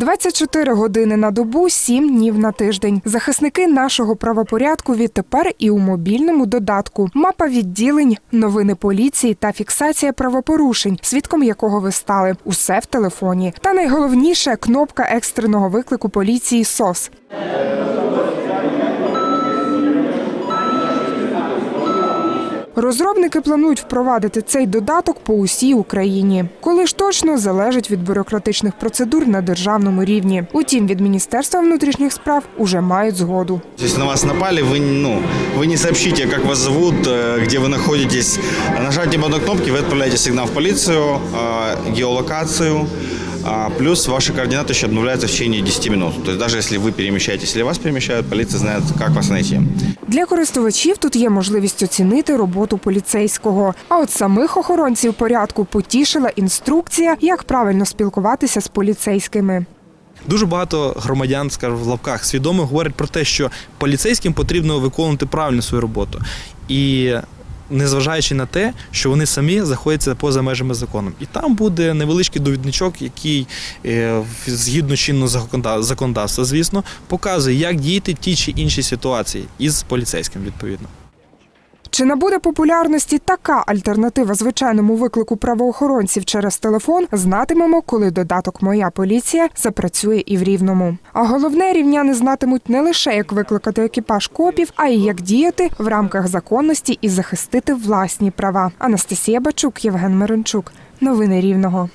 24 години на добу, 7 днів на тиждень. Захисники нашого правопорядку відтепер і у мобільному додатку. Мапа відділень, новини поліції та фіксація правопорушень, свідком якого ви стали. Усе в телефоні. Та найголовніше кнопка екстреного виклику поліції СОС. Розробники планують впровадити цей додаток по усій Україні. Коли ж точно залежить від бюрократичних процедур на державному рівні. Утім, від Міністерства внутрішніх справ уже мають згоду. Если на вас напали, вы, ну, вы не сообщите, как вас зовут, э, где вы находитесь. Нажатием одной кнопки вы отправляете сигнал в полицию, э, геолокацию, а плюс ваши координаты еще обновляются в течение 10 минут. То есть даже если вы перемещаетесь или вас перемещают, полиция знает, как вас найти. Для користувачів тут є можливість оцінити роботу поліцейського. А от самих охоронців порядку потішила інструкція, як правильно спілкуватися з поліцейськими. Дуже багато громадян, скажу в лапках, свідомо говорять про те, що поліцейським потрібно виконувати правильно свою роботу. І незважаючи на те, що вони самі знаходяться поза межами закону. І там буде невеличкий довідничок, який е, згідно чинного законода- законодавства, звісно, показує, як діяти ті чи інші ситуації із поліцейським відповідно. Чи набуде популярності така альтернатива звичайному виклику правоохоронців через телефон, знатимемо, коли додаток Моя поліція запрацює і в рівному. А головне, рівняни знатимуть не лише як викликати екіпаж копів, а й як діяти в рамках законності і захистити власні права. Анастасія Бачук, Євген Мирончук. Новини Рівного.